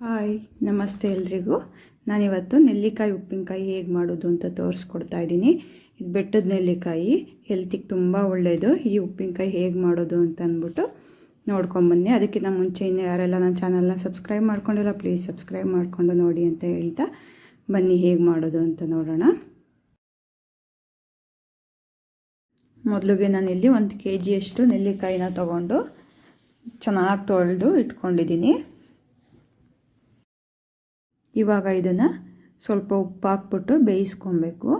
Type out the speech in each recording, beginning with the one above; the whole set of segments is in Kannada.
ಹಾಯ್, ನಮಸ್ತೆ ಎಲ್ರಿಗೂ. ನಾನಿವತ್ತು ನೆಲ್ಲಿಕಾಯಿ ಉಪ್ಪಿನಕಾಯಿ ಹೇಗೆ ಮಾಡೋದು ಅಂತ ತೋರಿಸ್ಕೊಡ್ತಾ ಇದ್ದೀನಿ. ಇದು ಬೆಟ್ಟದ ನೆಲ್ಲಿಕಾಯಿ ಹೆಲ್ತಿಗೆ ತುಂಬ ಒಳ್ಳೆಯದು ಈ ಉಪ್ಪಿನಕಾಯಿ ಹೇಗೆ ಮಾಡೋದು ಅಂತ ಅಂದ್ಬಿಟ್ಟು ನೋಡ್ಕೊಂಬನ್ನಿ ಅದಕ್ಕಿಂತ ಮುಂಚೆ ಇನ್ನು ಯಾರೆಲ್ಲ ನನ್ನ ಚಾನಲ್ನ ಸಬ್ಸ್ಕ್ರೈಬ್ ಮಾಡ್ಕೊಂಡಿಲ್ಲ ಪ್ಲೀಸ್ ಸಬ್ಸ್ಕ್ರೈಬ್ ಮಾಡಿಕೊಂಡು ನೋಡಿ ಅಂತ ಹೇಳ್ತಾ ಬನ್ನಿ ಹೇಗೆ ಮಾಡೋದು ಅಂತ ನೋಡೋಣ. ಮೊದಲಿಗೆ ನಾನಿಲ್ಲಿ ಒಂದು ಕೆ ಜಿಯಷ್ಟು ನೆಲ್ಲಿಕಾಯಿನ ತೊಗೊಂಡು ಚೆನ್ನಾಗಿ ತೊಳೆದು ಇಟ್ಕೊಂಡಿದ್ದೀನಿ. ಇವಾಗ ಇದನ್ನು ಸ್ವಲ್ಪ ಉಪ್ಪು ಹಾಕ್ಬಿಟ್ಟು ಬೇಯಿಸ್ಕೊಬೇಕು.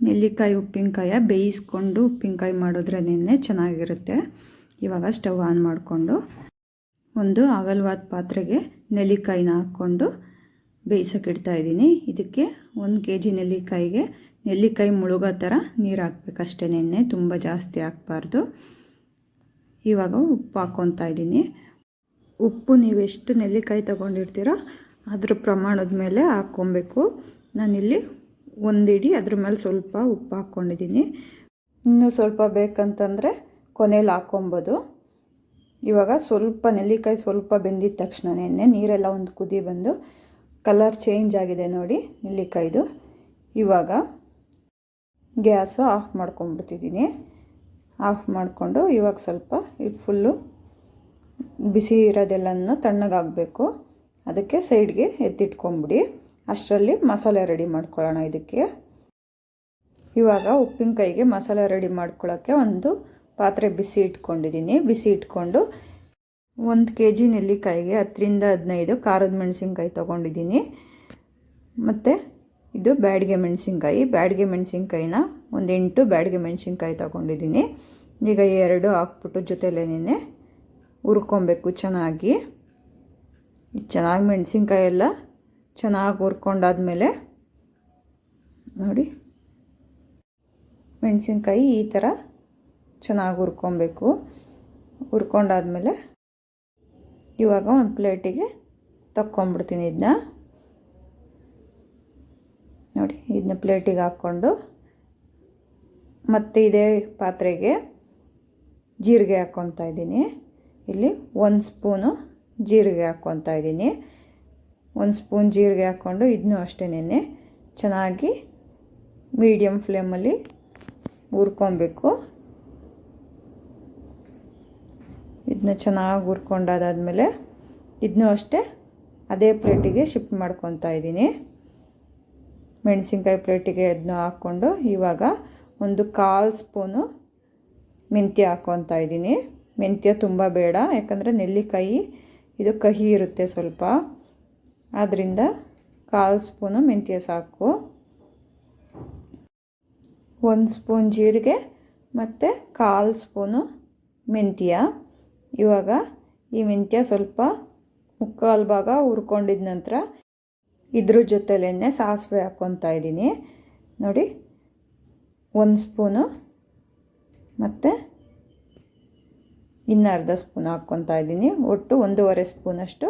ನೆಲ್ಲಿಕಾಯಿ, ಉಪ್ಪಿನಕಾಯ ಬೇಯಿಸ್ಕೊಂಡು ಉಪ್ಪಿನಕಾಯಿ ಮಾಡಿದ್ರೇನೆ ಚೆನ್ನಾಗಿರುತ್ತೆ. ಇವಾಗ ಸ್ಟವ್ ಆನ್ ಮಾಡಿಕೊಂಡು ಒಂದು ಅಗಲವಾದ ಪಾತ್ರೆಗೆ ನೆಲ್ಲಿಕಾಯಿನ ಹಾಕ್ಕೊಂಡು ಬೇಯಿಸೋಕೆ ಇಡ್ತಾ ಇದ್ದೀನಿ. ಇದಕ್ಕೆ ಒಂದು ಕೆ ಜಿ ನೆಲ್ಲಿಕಾಯಿಗೆ ನೆಲ್ಲಿಕಾಯಿ ಮುಳುಗೋ ಥರ ನೀರು ಹಾಕ್ಬೇಕಷ್ಟೇ ನೆನ್ನೆ, ತುಂಬ ಜಾಸ್ತಿ ಹಾಕ್ಬಾರ್ದು. ಇವಾಗ ಉಪ್ಪು ಹಾಕ್ಕೊತಾ ಇದ್ದೀನಿ. ಉಪ್ಪು ನೀವೆಷ್ಟು ನೆಲ್ಲಿಕಾಯಿ ತೊಗೊಂಡಿರ್ತೀರೋ ಅದ್ರ ಪ್ರಮಾಣದ ಮೇಲೆ ಹಾಕ್ಕೊಬೇಕು. ನಾನಿಲ್ಲಿ ಒಂದಿಡಿ ಅದ್ರ ಮೇಲೆ ಸ್ವಲ್ಪ ಉಪ್ಪು ಹಾಕ್ಕೊಂಡಿದ್ದೀನಿ. ಇನ್ನೂ ಸ್ವಲ್ಪ ಬೇಕಂತಂದರೆ ಕೊನೆಯಲ್ಲಿ ಹಾಕ್ಕೊಬೋದು. ಇವಾಗ ಸ್ವಲ್ಪ ನೆಲ್ಲಿಕಾಯಿ ಸ್ವಲ್ಪ ಬೆಂದಿದ ತಕ್ಷಣನೇ ನೀರೆಲ್ಲ ಒಂದು ಕುದಿ ಬಂದು ಕಲರ್ ಚೇಂಜ್ ಆಗಿದೆ ನೋಡಿ ನೆಲ್ಲಿಕಾಯ್ದು. ಇವಾಗ ಗ್ಯಾಸು ಆಫ್ ಮಾಡ್ಕೊಂಡ್ಬಿಡ್ತಿದ್ದೀನಿ. ಆಫ್ ಮಾಡಿಕೊಂಡು ಇವಾಗ ಸ್ವಲ್ಪ ಫುಲ್ಲು ಬಿಸಿ ಇರೋದೆಲ್ಲನೂ ತಣ್ಣಗಾಗಬೇಕು. ಅದಕ್ಕೆ ಸೈಡ್ಗೆ ಎತ್ತಿಟ್ಕೊಂಬಿಡಿ. ಅಷ್ಟರಲ್ಲಿ ಮಸಾಲೆ ರೆಡಿ ಮಾಡ್ಕೊಳ್ಳೋಣ ಇದಕ್ಕೆ. ಇವಾಗ ಉಪ್ಪಿನಕಾಯಿಗೆ ಮಸಾಲೆ ರೆಡಿ ಮಾಡ್ಕೊಳ್ಳೋಕ್ಕೆ ಒಂದು ಪಾತ್ರೆ ಬಿಸಿ ಇಟ್ಕೊಂಡಿದ್ದೀನಿ. ಬಿಸಿ ಇಟ್ಕೊಂಡು ಒಂದು ಕೆ ಜಿ ನೆಲ್ಲಿಕಾಯಿಗೆ ಹತ್ತರಿಂದ ಹದಿನೈದು ಖಾರದ ಮೆಣಸಿನ್ಕಾಯಿ ತೊಗೊಂಡಿದ್ದೀನಿ. ಮತ್ತು ಇದು ಬ್ಯಾಡಿಗೆ ಮೆಣಸಿನ್ಕಾಯಿ. ಬ್ಯಾಡಿಗೆ ಮೆಣಸಿನ್ಕಾಯಿನ ಒಂದು ಎಂಟು ಬ್ಯಾಡಿಗೆ ಮೆಣಸಿನ್ಕಾಯಿ ತೊಗೊಂಡಿದ್ದೀನಿ. ಈಗ ಎರಡು ಹಾಕ್ಬಿಟ್ಟು ಜೊತೆಲೇನೆ ಹುರ್ಕೊಬೇಕು ಚೆನ್ನಾಗಿ. ಚೆನ್ನಾಗಿ ಮೆಣಸಿನ್ಕಾಯಿ ಎಲ್ಲ ಚೆನ್ನಾಗಿ ಹುರ್ಕೊಂಡಾದ್ಮೇಲೆ ನೋಡಿ, ಮೆಣಸಿನ್ಕಾಯಿ ಈ ಥರ ಚೆನ್ನಾಗಿ ಹುರ್ಕೊಬೇಕು. ಹುರ್ಕೊಂಡಾದ್ಮೇಲೆ ಇವಾಗ ಒಂದು ಪ್ಲೇಟಿಗೆ ತಕ್ಕೊಂಬಿಡ್ತೀನಿ ಇದನ್ನ ನೋಡಿ ಇದನ್ನ ಪ್ಲೇಟಿಗೆ ಹಾಕ್ಕೊಂಡು ಮತ್ತು ಇದೇ ಪಾತ್ರೆಗೆ ಜೀರಿಗೆ ಹಾಕ್ಕೊತಾ ಇದ್ದೀನಿ. ಇಲ್ಲಿ ಒಂದು ಸ್ಪೂನು ಜೀರಿಗೆ ಹಾಕ್ಕೊತಾ ಇದ್ದೀನಿ. ಒಂದು ಸ್ಪೂನ್ ಜೀರಿಗೆ ಹಾಕ್ಕೊಂಡು ಇದನ್ನೂ ಅಷ್ಟೇನೆ ಚೆನ್ನಾಗಿ ಮೀಡಿಯಮ್ ಫ್ಲೇಮಲ್ಲಿ ಹುರ್ಕೊಬೇಕು. ಇದನ್ನ ಚೆನ್ನಾಗಿ ಹುರ್ಕೊಂಡಾದಾದಮೇಲೆ ಇದನ್ನೂ ಅಷ್ಟೇ ಅದೇ ಪ್ಲೇಟಿಗೆ ಶಿಫ್ಟ್ ಮಾಡ್ಕೊತಾ ಇದ್ದೀನಿ. ಮೆಣಸಿನ್ಕಾಯಿ ಪ್ಲೇಟಿಗೆ ಇದನ್ನ ಹಾಕ್ಕೊಂಡು ಇವಾಗ ಒಂದು ಕಾಲು ಸ್ಪೂನು ಮೆಂತ್ಯ ಹಾಕ್ಕೊತಾ ಇದ್ದೀನಿ. ಮೆಂತ್ಯ ತುಂಬ ಬೇಡ, ಯಾಕಂದರೆ ನೆಲ್ಲಿಕಾಯಿ ಇದು ಕಹಿ ಇರುತ್ತೆ ಸ್ವಲ್ಪ. ಆದ್ದರಿಂದ ಕಾಲು ಸ್ಪೂನು ಮೆಂತ್ಯ ಸಾಕು. ಒಂದು ಸ್ಪೂನ್ ಜೀರಿಗೆ ಮತ್ತು ಕಾಲು ಸ್ಪೂನು ಮೆಂತ್ಯ. ಇವಾಗ ಈ ಮೆಂತ್ಯ ಸ್ವಲ್ಪ ಮುಕ್ಕಾಲು ಭಾಗ ಹುರ್ಕೊಂಡಿದ ನಂತರ ಇದ್ರ ಜೊತೆಲೇ ಸಾಸಿವೆ ಹಾಕ್ಕೊತಾ ಇದ್ದೀನಿ. ನೋಡಿ, ಒಂದು ಸ್ಪೂನು ಮತ್ತು ಇನ್ನು ಅರ್ಧ ಸ್ಪೂನ್ ಹಾಕ್ಕೊತಾ ಇದ್ದೀನಿ. ಒಟ್ಟು ಒಂದೂವರೆ ಸ್ಪೂನಷ್ಟು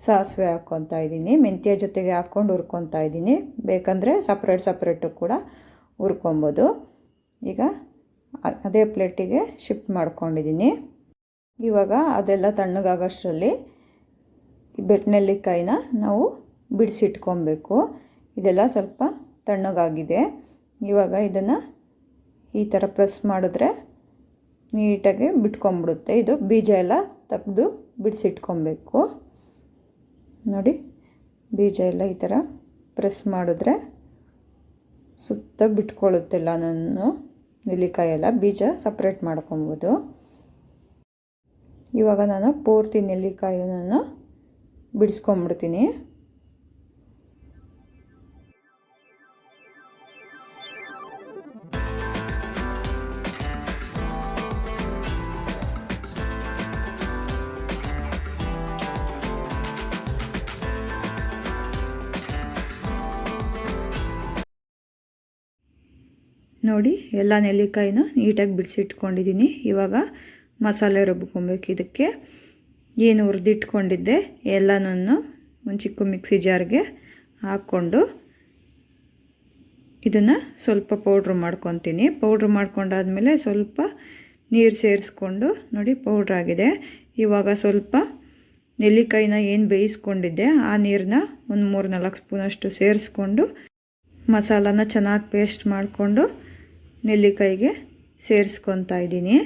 ಸಾಸಿವೆ ಹಾಕ್ಕೊತಾ ಇದ್ದೀನಿ. ಮೆಂತ್ಯ ಜೊತೆಗೆ ಹಾಕ್ಕೊಂಡು ಹುರ್ಕೊತಾ ಇದ್ದೀನಿ. ಬೇಕಂದರೆ ಸಪ್ರೇಟ್ ಸಪ್ರೇಟು ಕೂಡ ಹುರ್ಕೊಬೋದು. ಈಗ ಅದೇ ಪ್ಲೇಟಿಗೆ ಶಿಫ್ಟ್ ಮಾಡ್ಕೊಂಡಿದ್ದೀನಿ. ಇವಾಗ ಅದೆಲ್ಲ ತಣ್ಣಗಾಗೋಷ್ಟರಲ್ಲಿ ಬೆಟ್ಟನೆಲ್ಲಿಕಾಯಿನ ನಾವು ಬಿಡಿಸಿಟ್ಕೊಬೇಕು. ಇದೆಲ್ಲ ಸ್ವಲ್ಪ ತಣ್ಣಗಾಗಿದೆ. ಇವಾಗ ಇದನ್ನು ಈ ಥರ ಪ್ರೆಸ್ ಮಾಡಿದ್ರೆ ನೀಟಾಗಿ ಬಿಟ್ಕೊಂಬಿಡುತ್ತೆ. ಇದು ಬೀಜ ಎಲ್ಲ ತೆಗೆದು ಬಿಡಿಸಿಟ್ಕೊಬೇಕು. ನೋಡಿ, ಬೀಜ ಎಲ್ಲ ಈ ಥರ ಪ್ರೆಸ್ ಮಾಡಿದ್ರೆ ಸುತ್ತ ಬಿಟ್ಕೊಳ್ಳುತ್ತೆಲ್ಲ ನಾನು. ನೆಲ್ಲಿಕಾಯಿ ಎಲ್ಲ ಬೀಜ ಸಪ್ರೇಟ್ ಮಾಡ್ಕೊಬೋದು. ಇವಾಗ ನಾನು ಪೂರ್ತಿ ನೆಲ್ಲಿಕಾಯಿನ ಬಿಡಿಸ್ಕೊಂಬಿಡ್ತೀನಿ. ನೋಡಿ, ಎಲ್ಲ ನೆಲ್ಲಿಕಾಯಿನ ನೀಟಾಗಿ ಬಿಡಿಸಿಟ್ಕೊಂಡಿದ್ದೀನಿ. ಇವಾಗ ಮಸಾಲೆ ರುಬ್ಕೊಬೇಕು ಇದಕ್ಕೆ. ಏನು ಹುರಿದಿಟ್ಕೊಂಡಿದ್ದೆ ಎಲ್ಲನೂ ಒಂದು ಚಿಕ್ಕ ಮಿಕ್ಸಿ ಜಾರ್ಗೆ ಹಾಕ್ಕೊಂಡು ಇದನ್ನು ಸ್ವಲ್ಪ ಪೌಡ್ರ್ ಮಾಡ್ಕೊತೀನಿ. ಪೌಡ್ರ್ ಮಾಡ್ಕೊಂಡಾದಮೇಲೆ ಸ್ವಲ್ಪ ನೀರು ಸೇರಿಸ್ಕೊಂಡು ನೋಡಿ, ಪೌಡ್ರ್ ಆಗಿದೆ. ಇವಾಗ ಸ್ವಲ್ಪ ನೆಲ್ಲಿಕಾಯಿನ ಏನು ಬೇಯಿಸ್ಕೊಂಡಿದ್ದೆ, ಆ ನೀರನ್ನ ಒಂದು ಮೂರು ನಾಲ್ಕು ಸ್ಪೂನಷ್ಟು ಸೇರಿಸ್ಕೊಂಡು ಮಸಾಲಾನ ಚೆನ್ನಾಗಿ ಪೇಸ್ಟ್ ಮಾಡಿಕೊಂಡು ನೆಲ್ಲಿಕಾಯಿಗೆ ಸೇರಿಸ್ಕೊತಾ ಇದ್ದೀನಿ.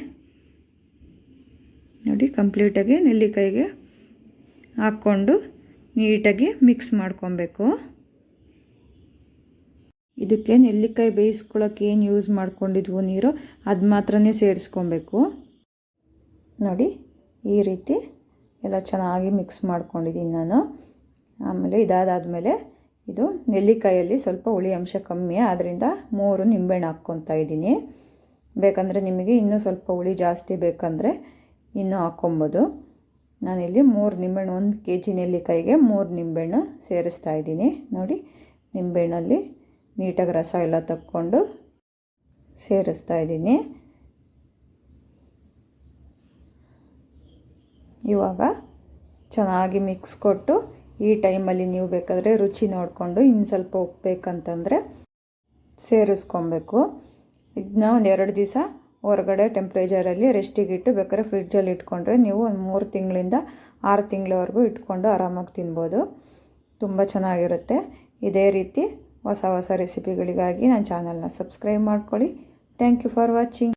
ನೋಡಿ, ಕಂಪ್ಲೀಟಾಗಿ ನೆಲ್ಲಿಕಾಯಿಗೆ ಹಾಕ್ಕೊಂಡು ನೀಟಾಗಿ ಮಿಕ್ಸ್ ಮಾಡ್ಕೊಬೇಕು. ಇದಕ್ಕೆ ನೆಲ್ಲಿಕಾಯಿ ಬೇಯಿಸ್ಕೊಳ್ಳೋಕೆ ಏನು ಯೂಸ್ ಮಾಡ್ಕೊಂಡಿದ್ವು ನೀರು, ಅದು ಮಾತ್ರನೇ ಸೇರಿಸ್ಕೊಬೇಕು. ನೋಡಿ, ಈ ರೀತಿ ಎಲ್ಲ ಚೆನ್ನಾಗಿ ಮಿಕ್ಸ್ ಮಾಡ್ಕೊಂಡಿದ್ದೀನಿ ನಾನು. ಆಮೇಲೆ ಇದಾದಾದಮೇಲೆ ಇದು ನೆಲ್ಲಿಕಾಯಲ್ಲಿ ಸ್ವಲ್ಪ ಹುಳಿ ಅಂಶ ಕಮ್ಮಿ ಆದ್ದರಿಂದ ಮೂರು ನಿಂಬೆಹಣ್ಣು ಹಾಕ್ಕೊತಾ ಇದ್ದೀನಿ. ಬೇಕಂದರೆ ನಿಮಗೆ ಇನ್ನೂ ಸ್ವಲ್ಪ ಹುಳಿ ಜಾಸ್ತಿ ಬೇಕಂದರೆ ಇನ್ನೂ ಹಾಕ್ಕೊಬೋದು. ನಾನಿಲ್ಲಿ ಮೂರು ನಿಂಬೆಹಣ್ಣು, ಒಂದು ಕೆ ಜಿ ನೆಲ್ಲಿಕಾಯಿಗೆ ಮೂರು ನಿಂಬೆಹಣ್ಣು ಸೇರಿಸ್ತಾ ಇದ್ದೀನಿ. ನೋಡಿ, ನಿಂಬೆಹಣ್ಣಲ್ಲಿ ನೀಟಾಗಿ ರಸ ಎಲ್ಲ ತಕ್ಕೊಂಡು ಸೇರಿಸ್ತಾ ಇದ್ದೀನಿ. ಇವಾಗ ಚೆನ್ನಾಗಿ ಮಿಕ್ಸ್ ಕೊಟ್ಟು ಈ ಟೈಮಲ್ಲಿ ನೀವು ಬೇಕಾದರೆ ರುಚಿ ನೋಡಿಕೊಂಡು ಇನ್ನು ಸ್ವಲ್ಪ ಉಪ್ಪು ಬೇಕಂತಂದರೆ ಸೇರಿಸ್ಕೊಬೇಕು. ಇದನ್ನ ಒಂದು ಎರಡು ದಿವಸ ಹೊರಗಡೆ ಟೆಂಪ್ರೇಚರಲ್ಲಿ ರೆಸ್ಟಿಗೆ ಇಟ್ಟು ಬೇಕಾದ್ರೆ ಫ್ರಿಡ್ಜಲ್ಲಿ ಇಟ್ಕೊಂಡ್ರೆ ನೀವು ಒಂದು ಮೂರು ತಿಂಗಳಿಂದ ಆರು ತಿಂಗಳವರೆಗೂ ಇಟ್ಕೊಂಡು ಆರಾಮಾಗಿ ತಿನ್ಬೋದು. ತುಂಬ ಚೆನ್ನಾಗಿರುತ್ತೆ. ಇದೇ ರೀತಿ ಹೊಸ ಹೊಸ ರೆಸಿಪಿಗಳಿಗಾಗಿ ನನ್ನ ಚಾನಲ್ನ ಸಬ್ಸ್ಕ್ರೈಬ್ ಮಾಡ್ಕೊಳ್ಳಿ. Thank you for watching.